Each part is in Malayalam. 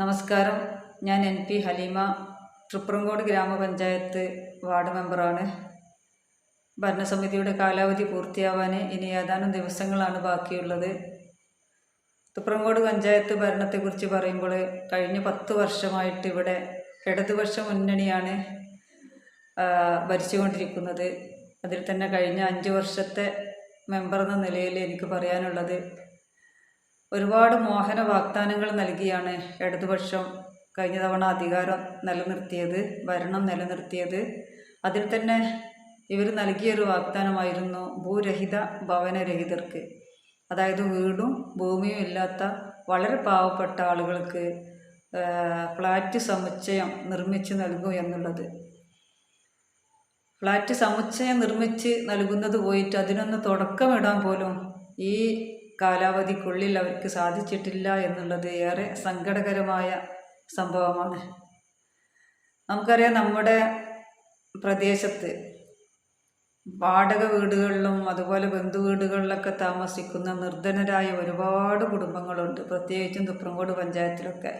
നമസ്കാരം. ഞാൻ എൻ പി ഹലീമ. ട്രിപ്രങ്കോട് ഗ്രാമപഞ്ചായത്ത് വാർഡ് മെമ്പറാണ്. ഭരണസമിതിയുടെ കാലാവധി പൂർത്തിയാവാൻ ഇനി ഏതാനും ദിവസങ്ങളാണ് ബാക്കിയുള്ളത്. ട്രിപ്രങ്കോട് പഞ്ചായത്ത് ഭരണത്തെക്കുറിച്ച് പറയുമ്പോൾ കഴിഞ്ഞ പത്ത് വർഷമായിട്ട് ഇവിടെ ഇടതുപക്ഷ മുന്നണിയാണ് ഭരിച്ചുകൊണ്ടിരിക്കുന്നത്. അതിൽ തന്നെ കഴിഞ്ഞ അഞ്ച് വർഷത്തെ മെമ്പർ എന്ന നിലയിൽ എനിക്ക് പറയാനുള്ളത് ഒരുപാട് മോഹന വാഗ്ദാനങ്ങൾ നൽകിയാണ് ഇടതുപക്ഷം കഴിഞ്ഞ തവണ അധികാരം നിലനിർത്തിയത് ഭരണം നിലനിർത്തിയത്. അതിൽ തന്നെ ഇവർ നൽകിയൊരു വാഗ്ദാനമായിരുന്നു ഭൂരഹിത ഭവനരഹിതർക്ക്. അതായത് വീടും ഭൂമിയും ഇല്ലാത്ത വളരെ പാവപ്പെട്ട ആളുകൾക്ക് ഫ്ലാറ്റ് സമുച്ചയം നിർമ്മിച്ച് നൽകും എന്നുള്ളത്. ഫ്ലാറ്റ് സമുച്ചയം നിർമ്മിച്ച് നൽകുന്നത് പോയിട്ട് അതിനൊന്ന് തുടക്കമിടാൻ പോലും ഈ കാലാവധിക്കുള്ളിൽ അവർക്ക് സാധിച്ചിട്ടില്ല എന്നുള്ളത് ഏറെ സങ്കടകരമായ സംഭവമാണ്. നമുക്കറിയാം നമ്മുടെ പ്രദേശത്ത് വാടക വീടുകളിലും അതുപോലെ ബന്ധുവീടുകളിലൊക്കെ താമസിക്കുന്ന നിർധനരായ ഒരുപാട് കുടുംബങ്ങളുണ്ട്. പ്രത്യേകിച്ചും തുപ്രങ്കോട് പഞ്ചായത്തിലൊക്കെ.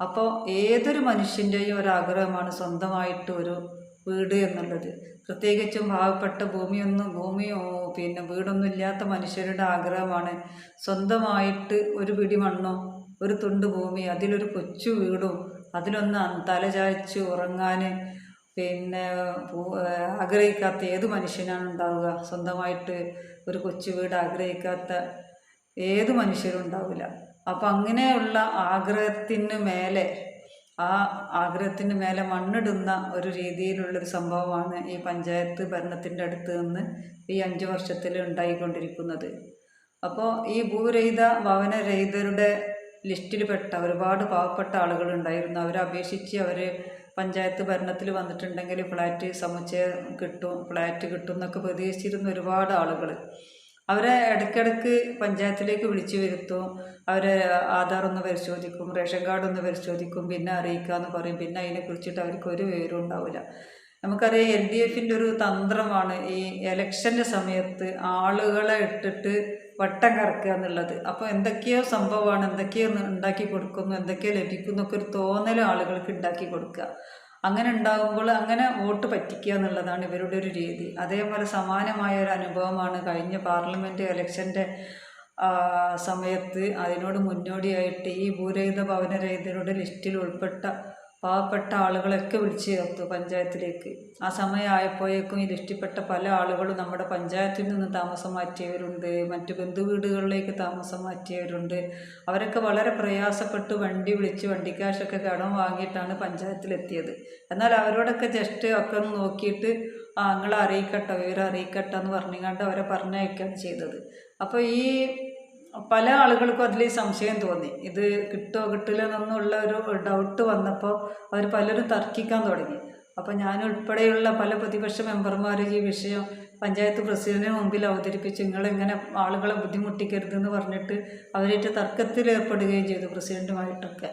അപ്പോൾ ഏതൊരു മനുഷ്യന്റെയും ഒരാഗ്രഹമാണ് സ്വന്തമായിട്ട് ഒരു വീട് എന്നുള്ളത്. പ്രത്യേകിച്ചും പാവപ്പെട്ട ഭൂമിയൊന്നും ഭൂമിയോ പിന്നെ വീടൊന്നും ഇല്ലാത്ത മനുഷ്യരുടെ ആഗ്രഹമാണ്. സ്വന്തമായിട്ട് ഒരു പിടി മണ്ണോ ഒരു തുണ്ട് ഭൂമി അതിലൊരു കൊച്ചു വീടും അതിലൊന്ന് തലചായ്ച്ച് ഉറങ്ങാൻ പിന്നെ ആഗ്രഹിക്കാത്ത ഏത് മനുഷ്യനാണ് ഉണ്ടാവുക? സ്വന്തമായിട്ട് ഒരു കൊച്ചു വീട് ആഗ്രഹിക്കാത്ത ഏത് മനുഷ്യരും ഉണ്ടാവില്ല. അപ്പം അങ്ങനെയുള്ള ആഗ്രഹത്തിന് മേലെ ആ ആഗ്രഹത്തിന് മേലെ മണ്ണിടുന്ന ഒരു രീതിയിലുള്ളൊരു സംഭവമാണ് ഈ പഞ്ചായത്ത് ഭരണത്തിന്റെ അടുത്ത് നിന്ന് ഈ അഞ്ച് വർഷത്തിൽ ഉണ്ടായിക്കൊണ്ടിരിക്കുന്നത്. അപ്പോൾ ഈ ഭൂരഹിത ഭവനരഹിതരുടെ ലിസ്റ്റിൽപ്പെട്ട ഒരുപാട് പാവപ്പെട്ട ആളുകളുണ്ടായിരുന്നു അവരെ അപേക്ഷിച്ച് അവർ പഞ്ചായത്ത് ഭരണത്തിൽ വന്നിട്ടുണ്ടെങ്കിൽ ഫ്ലാറ്റ് സമുച്ചയം കിട്ടും ഫ്ലാറ്റ് കിട്ടും എന്നൊക്കെ പ്രതീക്ഷിച്ചിരുന്ന ഒരുപാട് ആളുകൾ അവരെ ഇടയ്ക്കിടയ്ക്ക് പഞ്ചായത്തിലേക്ക് വിളിച്ചു വരുത്തും. അവരെ ആധാർ ഒന്ന് പരിശോധിക്കും റേഷൻ കാർഡ് ഒന്ന് പരിശോധിക്കും പിന്നെ അറിയിക്കുക എന്ന് പറയും. പിന്നെ അതിനെക്കുറിച്ചിട്ട് അവർക്ക് ഒരു വിവരവും ഉണ്ടാവില്ല. നമുക്കറിയാം എൽ ഡി എഫിന്റെ ഒരു തന്ത്രമാണ് ഈ എലക്ഷന്റെ സമയത്ത് ആളുകളെ ഇട്ടിട്ട് വട്ടം കറക്കുക എന്നുള്ളത്. അപ്പോൾ എന്തൊക്കെയോ സംഭവമാണ് എന്തൊക്കെയോ ഉണ്ടാക്കി കൊടുക്കുന്നു എന്തൊക്കെയോ ലഭിക്കുന്നു എന്നൊക്കെ ഒരു തോന്നൽ ആളുകൾക്ക് ഉണ്ടാക്കി കൊടുക്കുക. അങ്ങനെ ഉണ്ടാകുമ്പോൾ അങ്ങനെ വോട്ട് പറ്റിക്കുക എന്നുള്ളതാണ് ഇവരുടെ ഒരു രീതി. അതേപോലെ സമാനമായ ഒരു അനുഭവമാണ് കഴിഞ്ഞ പാർലമെന്റ് ഇലക്ഷന്റെ സമയത്ത് അതിനോട് മുന്നോടിയായിട്ട് ഈ ഭൂരഹിത ഭവനരഹിതരുടെ ലിസ്റ്റിൽ ഉൾപ്പെട്ട പാവപ്പെട്ട ആളുകളൊക്കെ വിളിച്ചു ചേർത്തു പഞ്ചായത്തിലേക്ക്. ആ സമയമായപ്പോഴേക്കും ലിസ്റ്റിൽപ്പെട്ട പല ആളുകളും നമ്മുടെ പഞ്ചായത്തിൽ നിന്ന് താമസം മാറ്റിയവരുണ്ട് മറ്റു ബന്ധുവീടുകളിലേക്ക് താമസം മാറ്റിയവരുണ്ട്. അവരൊക്കെ വളരെ പ്രയാസപ്പെട്ട് വണ്ടി വിളിച്ച് വണ്ടിക്കാശൊക്കെ കടം വാങ്ങിയിട്ടാണ് പഞ്ചായത്തിലെത്തിയത്. എന്നാൽ അവരോടൊക്കെ ജസ്റ്റ് ഒക്കെ ഒന്ന് നോക്കിയിട്ട് ആ നിങ്ങളെ അറിയിക്കട്ടെ വിവരം അറിയിക്കട്ടെ എന്ന് പറഞ്ഞുകൊണ്ട് അവരെ പറഞ്ഞയക്കുകയാണ് ചെയ്തത്. അപ്പോൾ ഈ പല ആളുകൾക്കും അതിൽ സംശയം തോന്നി. ഇത് കിട്ടുമോ കിട്ടില്ല എന്നുള്ള ഒരു ഡൗട്ട് വന്നപ്പോൾ അവർ പലരും തർക്കിക്കാൻ തുടങ്ങി. അപ്പോൾ ഞാൻ ഉൾപ്പെടെയുള്ള പല പ്രതിപക്ഷ മെമ്പർമാർ ഈ വിഷയം പഞ്ചായത്ത് പ്രസിഡന്റിന് മുമ്പിൽ അവതരിപ്പിച്ച് നിങ്ങളെങ്ങനെ ആളുകളെ ബുദ്ധിമുട്ടിക്കരുതെന്ന് പറഞ്ഞിട്ട് അവരായിട്ട് തർക്കത്തിൽ ഏർപ്പെടുകയും ചെയ്തു പ്രസിഡന്റുമായിട്ടൊക്കെ.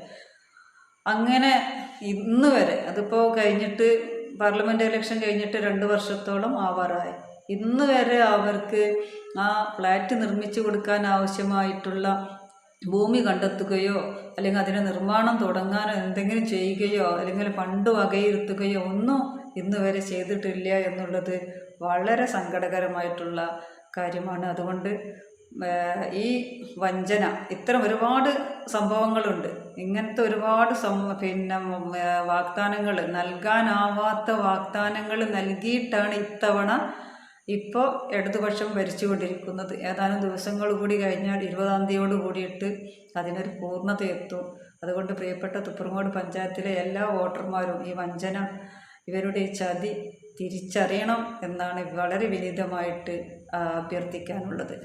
അങ്ങനെ ഇന്ന് വരെ അതിപ്പോൾ കഴിഞ്ഞിട്ട് പാർലമെന്റ് ഇലക്ഷൻ കഴിഞ്ഞിട്ട് രണ്ട് വർഷത്തോളം ആവാറായി. ഇന്ന് വരെ അവർക്ക് ആ ഫ്ലാറ്റ് നിർമ്മിച്ചു കൊടുക്കാൻ ആവശ്യമായിട്ടുള്ള ഭൂമി കണ്ടെത്തുകയോ അല്ലെങ്കിൽ അതിന് നിർമ്മാണം തുടങ്ങാനോ എന്തെങ്കിലും ചെയ്യുകയോ അല്ലെങ്കിൽ ഫണ്ട് വകയിരുത്തുകയോ ഒന്നും ഇന്ന് വരെ ചെയ്തിട്ടില്ല എന്നുള്ളത് വളരെ സങ്കടകരമായിട്ടുള്ള കാര്യമാണ്. അതുകൊണ്ട് ഈ വഞ്ചന ഇത്തരം ഒരുപാട് സംഭവങ്ങളുണ്ട്. ഇങ്ങനത്തെ ഒരുപാട് സം പിന്നെ വാഗ്ദാനങ്ങൾ നൽകാനാവാത്ത വാഗ്ദാനങ്ങൾ നൽകിയിട്ടാണ് ഇത്തവണ ഇപ്പോൾ ഇടതുപക്ഷം ഭരിച്ചുകൊണ്ടിരിക്കുന്നത്. ഏതാനും ദിവസങ്ങൾ കൂടി കഴിഞ്ഞാൽ ഇരുപതാം തീയതിയോട് കൂടിയിട്ട് അതിനൊരു പൂർണത എത്തും അതുകൊണ്ട് പ്രിയപ്പെട്ട തുപ്പുറങ്ങോട് പഞ്ചായത്തിലെ എല്ലാ വോട്ടർമാരും ഈ വഞ്ചന ഇവരുടെ ചതി തിരിച്ചറിയണം എന്നാണ് വളരെ വിനീതമായിട്ട് അഭ്യർത്ഥിക്കാനുള്ളത്.